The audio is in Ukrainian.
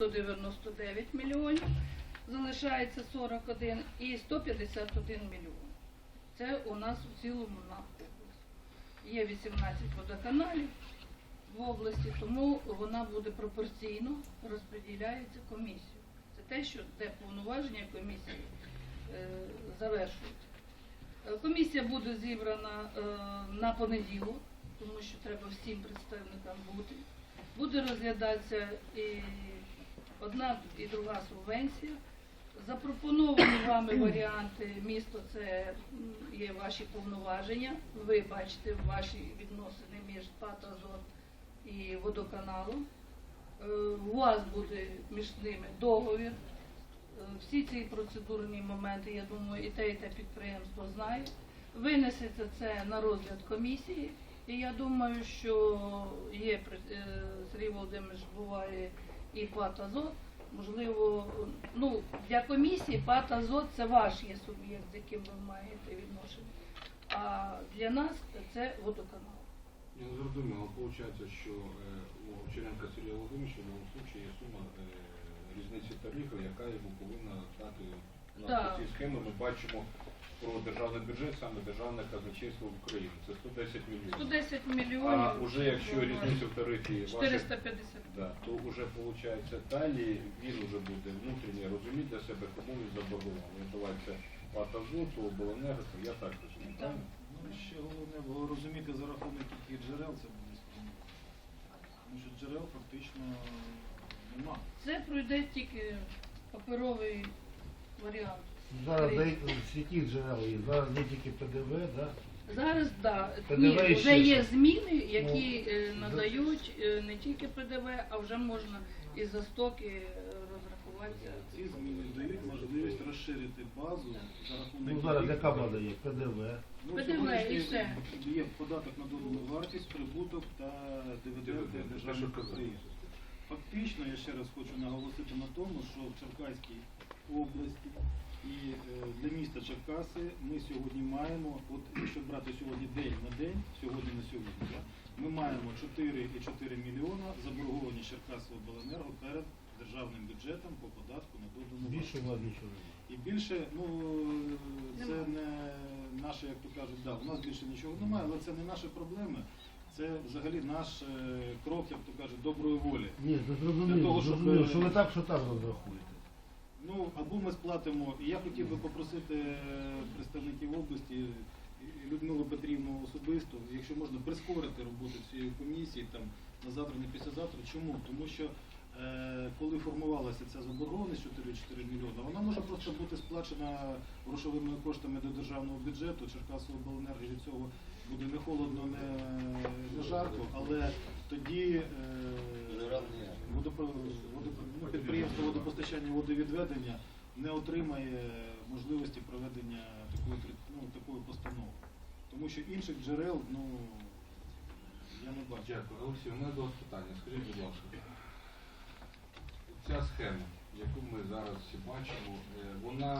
199 мільйонів, залишається 41 і 151 мільйон. Це у нас у цілому на область. Є 18 водоканалів в області, тому вона буде пропорційно розподіляється комісію. Це те, що де повноваження комісії е, завершують. Е, Комісія буде зібрана е, на понеділок, тому що треба всім представникам бути. Буде розглядатися і одна і друга субвенція. Запропоновані вами варіанти місто це є ваші повноваження. Ви бачите ваші відносини між патазон і водоканалом. Е, У вас буде між ними договір. Е, Всі ці процедурні моменти, я думаю, і те, і те підприємство знає. Винесеться це на розгляд комісії. І я думаю, що є е, Сергій Володимирович буває і ПАТ «Азот». Можливо, ну для комісії ПАТ «Азот» це ваш є суб'єкт, з яким ви маєте відношення. А для нас це водоканал. Я не зрозуміло, виходить, що е, у Овчаренка Сергія Володимировича в даному випадку є сума е, різниці тарифів, яка йому повинна нас Так. по цій схемі. Ми бачимо про державний бюджет, саме державне казначейство України. Це 110 мільйонів. 110 мільйонів. А вже якщо різниця в тарифі ваша, 450. да, то вже виходить далі він вже буде внутрішньо розуміти для себе, кому він заборгував. Він давайте Патазоту, обленерго, я так розумію. Так. Ну, ще головне було розуміти за рахунок яких джерел це буде. Тому що джерел фактично нема. Це пройде тільки паперовий варіант. Зараз де- з яких джерел є? Зараз не тільки ПДВ, да? Зараз да, ПДВ ні, вже є щось. зміни, які Ну, е, за- надають е, не тільки ПДВ, а вже можна і за стоки е, розрахуватися. Ці зміни дають можливість розширити базу за рахунок. Ну зараз яких- яка база є? ПДВ. Ну, ПДВ сьогоднішній і все. Є податок на додану вартість, прибуток та дивіденди Дивіденди, те, що державних казали. підприємств. Фактично, я ще раз хочу наголосити на тому, що в Черкаській області і е, для міста Черкаси ми сьогодні маємо, от якщо брати сьогодні день на день, сьогодні на сьогодні, да, ми маємо 4,4 мільйона заборговані Черкаси обленерго перед державним бюджетом по податку на додану Більше нічого. І більше, ну це не наше, як то кажуть, да, у нас більше нічого немає, але це не наші проблеми. Це взагалі наш е, крок, як то кажуть, доброї волі. Ні, це Для зрозуміло, того, щоб, зрозуміло, е, що ви так, що так розрахуєте. Ну або ми сплатимо. І я хотів би попросити е, представників області і Людмилу Петрівну особисто, якщо можна прискорити роботу цієї комісії там на завтра, не післязавтра. Чому? Тому що е, коли формувалася ця заборгованість 4,4 мільйона, вона може просто бути сплачена грошовими коштами до державного бюджету. Черкасового обленерго від цього буде не холодно, не, не жарко, але тоді е, водопро- водопро- ну, підприємство водопостачання водовідведення не отримає можливості проведення такої, ну, такої постанови. Тому що інших джерел, ну, я не бачу. Дякую. Олексій, у мене вас питання. Скажіть, будь ласка, ця схема, яку ми зараз всі бачимо, е, вона